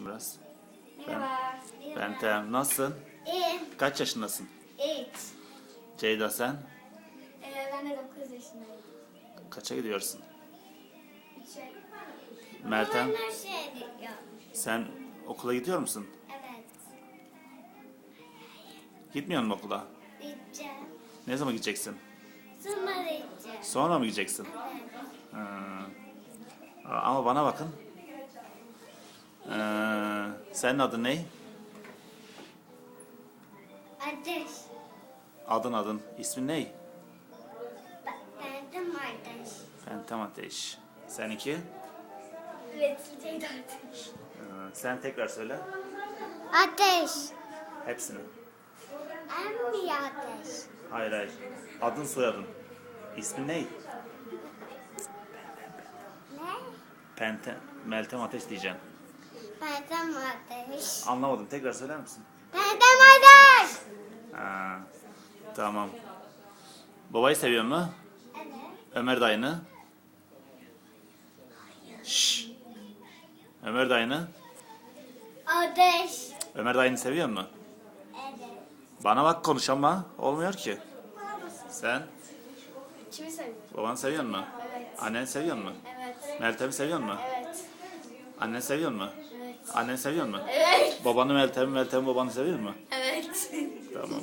biraz. Merhaba. Ben Tem. Nasılsın? İyiyim. Kaç yaşındasın? Evet. Ceyda sen? Ee, ben de 9 yaşındayım. Kaça gidiyorsun? Üçe. Meltem Ben her şeye gidiyorum. sen okula gidiyor musun? Evet. Gitmiyor musun okula? Gideceğim. Ne zaman gideceksin? Sonra gideceğim. Sonra mı gideceksin? Evet. Aa, Ama bana bakın. Senin adın ne? Ateş. Adın adın. İsmin ne? Ben de ateş. Fentem Ateş. Seninki? Üreticiydi ateş. Ee, sen tekrar söyle. Ateş. Hepsini. En mi ateş? Hayır hayır. Adın soyadın. İsmin ne? Ne? Pente, Meltem Ateş diyeceğim. Ben de ateş. Anlamadım. Tekrar söyler misin? Ben de ateş. Ha, tamam. Babayı seviyor mu? Evet. Ömer dayını? Şşş. Ömer dayını? Ateş. Ömer dayını seviyor mu? Evet. Bana bak konuş ama olmuyor ki. Sen Kimi seviyorsun? babanı seviyor mu? Evet. Annen seviyor mu? Evet. Meltem'i seviyor mu? Evet. Annen seviyor mu? Evet. Annen seviyor mu? Evet. Babanı Meltem'i, Meltem'i babanı seviyor mu? Evet. Tamam.